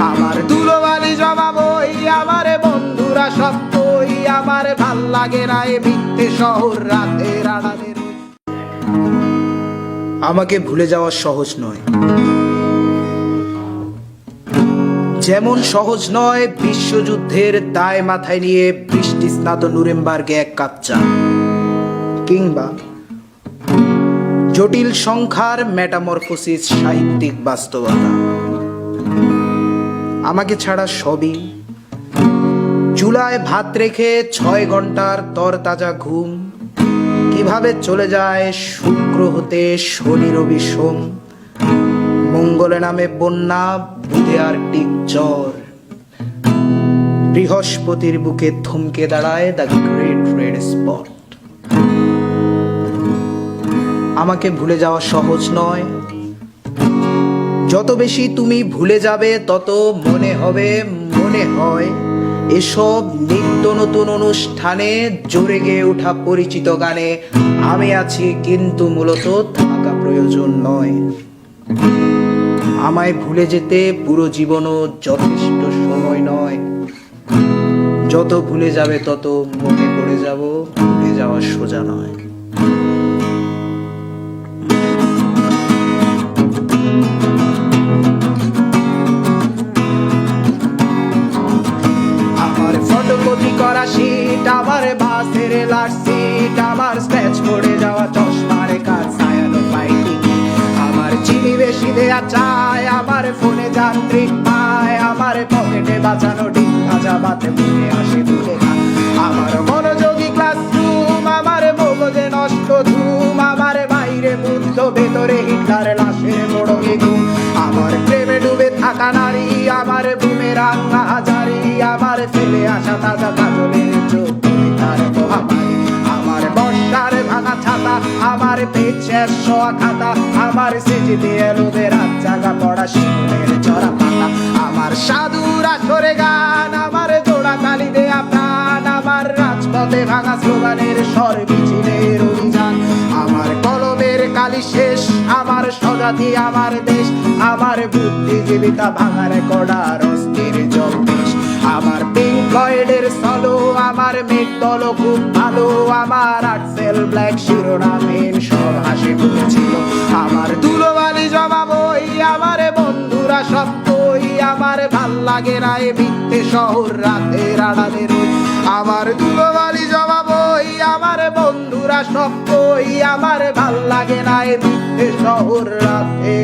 আমার দুলোবালি জমাবই আমার বন্ধুরা সব কই আমার ভালো লাগে না এ মিথ্যে শহর রাতের আড়ালে। আমাকে ভুলে যাওয়া সহজ নয়। যেমন সহজ নয়, বিশ্বযুদ্ধের দায় মাথায় নিয়ে বৃষ্টি স্নাত নুরেমবার্গে এক কাপ চা। কিংবা জটিল সংখ্যার মেটামরফোসিস সাহিত্যিক বাস্তবতা। আমাকে ছাড়া সবই। চুলায় ভাত রেখে ছয় ঘণ্টার তরতাজা ঘুম। কীভাবে চলে যায় শুক্র হতে শনি রবি সোম। মঙ্গলে নামে বন্যা, বুধে আর টিক জ্বর। বৃহস্পতির বুকে থমকে দাঁড়ায় দ্য গ্রেট রেড স্পট আমাকে ভুলে যাওয়া সহজ নয় যত বেশি তুমি ভুলে যাবে, তত মনে হবে, মনে হয়। এসব নিত্য নতুন অনুষ্ঠানে জোরে গেয়ে ওঠা পরিচিত গানে আমি আছি কিন্তু মূলত থাকা প্রয়োজন নয়। আমায় ভুলে যেতে পুরো জীবনও যথেষ্ট সময় নয়। যত ভুলে যাবে, তত মনে পড়ে যাব, ভুলে যাওয়া সোজা নয়। করা শীট আমার বাসের লাট আমার স্ক্র্যাচ করে যাওয়া চশমার কাজ সায়ানো পাইটি আমার চিনি বেশি দেয়া চায় আমার ফোনে যান্ত্রিক পায়, আমার পকেটে বাঁচানো ডিম ভাজা বাতে মুখে আসে খান আমার মনোযোগী ক্লাসরুম আমার মগজে নষ্ট ধুম, আমার বাইরে বুদ্ধ ভেতরে হিটলার নারী আমার বুমেরাং হাজারি আমার ফেলে আসা তাজা কাজলের চোখ আমার বর্ষার ভাঙা ছাতা, আমার পেছে শোয়া খাতা, আমার সেজে দিয়ে রোদের জাগা পড়া শিশুদের চড়া পাতা। আমার সাধুর আসরে গান, আমার জোড়া তালি দেয়া প্রাণ, আমার রাজপথে ভাঙা স্লোগানের স্বর মিছিলের অভিযান আমার কলমের কালি শেষ স্বজাতি আমার দেশ, আমার বুদ্ধিজীবিতা ভাঙার কড়ার অস্থির জগদীশ। আমার পিঙ্ক ফ্লয়েডের সলো আমার মেঘ দল খুব ভালো, আমার আর্টসেল ব্ল্যাক শিরোনামহীন সব হাসি ফুটেছিল। আমার দুলোবালি জমাবই আমার বন্ধুরা সব কই আমার ভালো লাগে না এ মিথ্যে শহর রাতের আড়ালে রই আমার দুলোবালি জমাবই আমার বন্ধুরা সব আমার ভালো লাগে না এ শহর রই